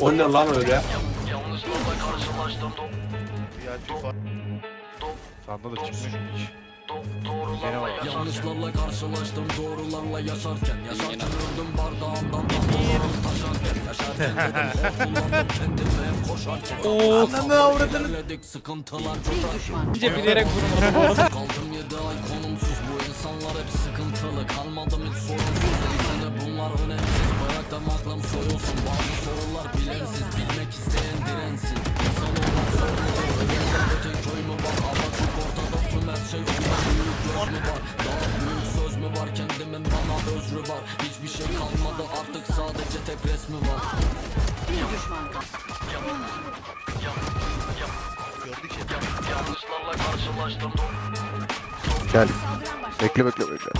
O ne lan öyle? Karşılaştım falan. Sanda da çıkmış hiç. doğrularla yaşarken Yanlışlarla karşılaştım doğrularla yaşarken Yaşarken öldüm bardağımdan damlalarım taşarken Yaşarken dedim hep koşarken Ananı avradını. İlerledik sıkıntılar çok Bence bilerek vurmadı bu arada. Kaldım yedi ay konumsuz bu insanlar hep sıkıntılı Kalmadım göz mü var Daha büyük söz mü var Kendimin bana özrü var Hiçbir şey kalmadı artık sadece tek resmi var Gördük şey. yanlışlarla karşılaştım Gel. Bekle bekle bekle.